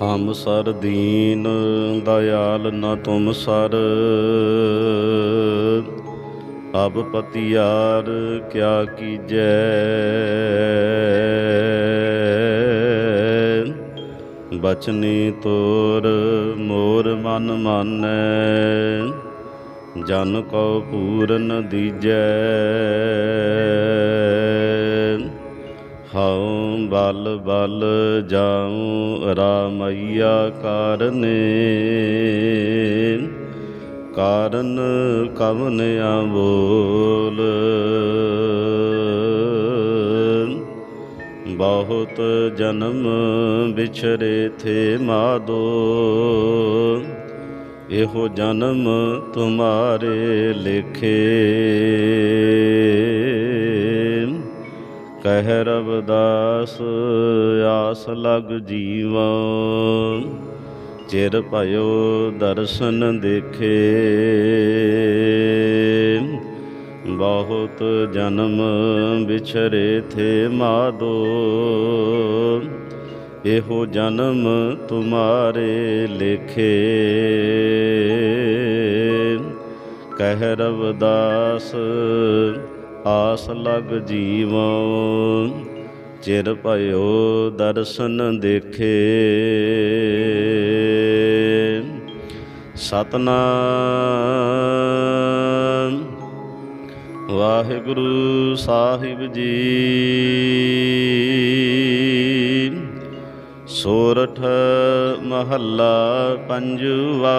ਹਮ sir ਦੀਨ ਦਇਆਲ ਨ ਤੁਮ sir. ਅਬ ਪਤਿਆਰ ਕਿਆ ਕੀਜੈ। ਬਚਨੀ ਤੋਰ ਮੋਰ ਮਨ ਮਾਨੈ। ਜਨ ਕਉ ਪੂਰਨ ਦੀਜੈ। ਹਉ ਬਲ ਬਲ ਜਾਉ ਰਾਮਈਆ ਕਾਰਨੇ। ਕਾਰਨ ਕਵਨ ਬੋਲ ਬਹੁਤ ਜਨਮ ਵਿਛਰੇ ਥੇ ਮਾਦੋ। ਇਹੋ ਜਨਮ ਤੁਮਾਰੇ ਲਿਖੇ। ਕਹਿ ਰਵਦਾਸ, ਆਸ ਲਗ ਜੀਵਾ। ਚਿਰ ਭਇਓ ਦਰਸ਼ਨ ਦੇਖੇ। ਬਹੁਤ ਜਨਮ ਵਿਛਰੇ ਥੇ ਮਾਦੋ। ਇਹੋ ਜਨਮ ਤੁਮਾਰੇ ਲੇਖੇ। ਕਹਿ ਰਵਦਾਸ ਆਸ ਲਗ ਜੀਵ ਚਿਰ ਭਇਓ ਦਰਸ਼ਨ ਦੇਖੇ। ਸਤਨਾਮ ਵਾਹਿਗੁਰੂ ਸਾਹਿਬ ਜੀ। ਸੋਰਠ ਮਹੱਲਾ ਪੰਜਵਾ।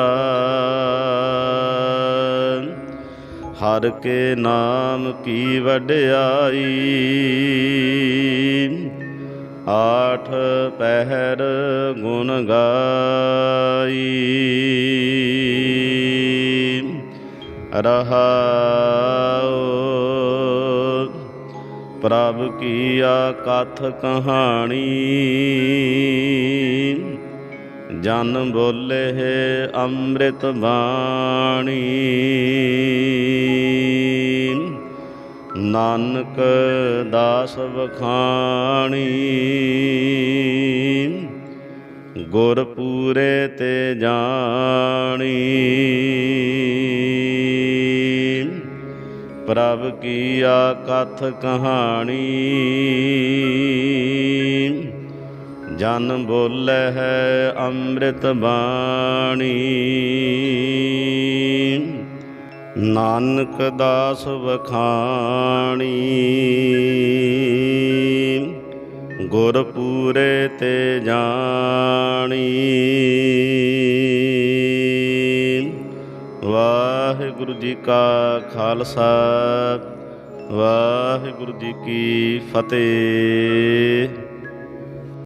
ਹਰ ਕੇ ਨਾਮ ਕੀ ਵਡਿਆਈ? ਆਠ ਪਹਿਰ ਗੁਣ ਗਾਈ। ਰਹਾਉ ਪ੍ਰਭ ਕੀਆ ਕਥ ਕਹਾਣੀ। ਜਨ ਬੋਲੇ ਅੰਮ੍ਰਿਤ ਬਾਣੀ। ਨਾਨਕ ਦਾਸ ਵਖਾਣੀ। ਗੁਰ ਪੂਰੇ ਤੇ ਜਾਣੀ। ਪ੍ਰਭ ਕੀਆ ਕਥ ਕਹਾਣੀ। ਜਨ ਬੋਲੇ ਹੈ ਅੰਮ੍ਰਿਤ ਬਾਣੀ। ਨਾਨਕ ਦਾਸ ਵਖਾਣੀ। ਗੁਰ ਪੂਰੇ ਤੇ ਜਾਣੀ। ਵਾਹਿਗੁਰੂ ਜੀ ਕਾ ਖਾਲਸਾ, ਵਾਹਿਗੁਰੂ ਜੀ ਕੀ ਫਤਿਹ।